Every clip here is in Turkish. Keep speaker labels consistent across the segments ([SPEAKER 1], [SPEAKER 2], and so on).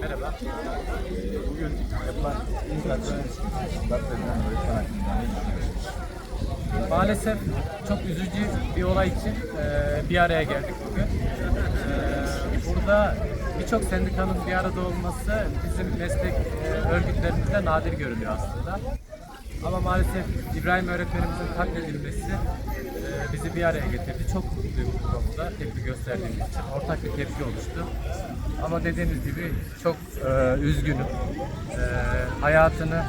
[SPEAKER 1] Merhaba.
[SPEAKER 2] Bugün yapılan düşünüyorsunuz?
[SPEAKER 1] Maalesef çok üzücü bir olay için e, bir araya geldik bugün. E, burada birçok sendikanın bir arada olması bizim meslek e, örgütlerimizde nadir görülüyor aslında. Ama maalesef İbrahim öğretmenimizin katledilmesi bizi bir araya getirdi. Çok mutluyum bu konuda tepki gösterdiğimiz için. Ortak bir tepki oluştu. Ama dediğiniz gibi çok e, üzgünüm. E, hayatını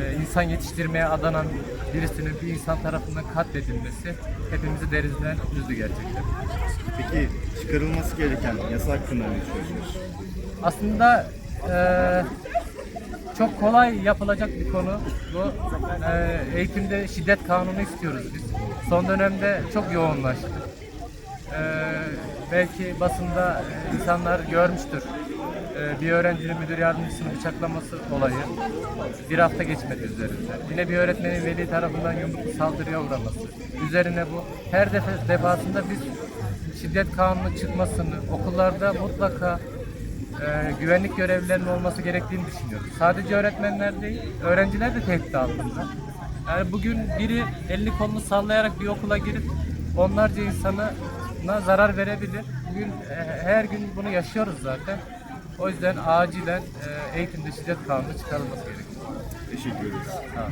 [SPEAKER 1] e, insan yetiştirmeye adanan birisinin bir insan tarafından katledilmesi hepimizi derinden üzdü gerçekten.
[SPEAKER 2] Peki çıkarılması gereken yasa hakkında ne düşünüyorsunuz?
[SPEAKER 1] Aslında e, çok kolay yapılacak bir konu bu. E, eğitimde şiddet kanunu istiyoruz biz. Son dönemde çok yoğunlaştı. E, belki basında insanlar görmüştür. E, bir öğrencinin müdür yardımcısını bıçaklaması olayı bir hafta geçmedi üzerinden. Yine bir öğretmenin veli tarafından yumruklu saldırıya uğraması. Üzerine bu her defa, defasında biz şiddet kanunu çıkmasını, okullarda mutlaka e, güvenlik görevlilerinin olması gerektiğini düşünüyoruz. Sadece öğretmenler değil, öğrenciler de tehdit altında. Yani bugün biri elini kolunu sallayarak bir okula girip onlarca insana zarar verebilir. Bugün e, her gün bunu yaşıyoruz zaten. O yüzden acilen e, eğitimde şiddet kanunu çıkarılması gerekiyor.
[SPEAKER 2] Teşekkür ederiz.
[SPEAKER 1] Sağ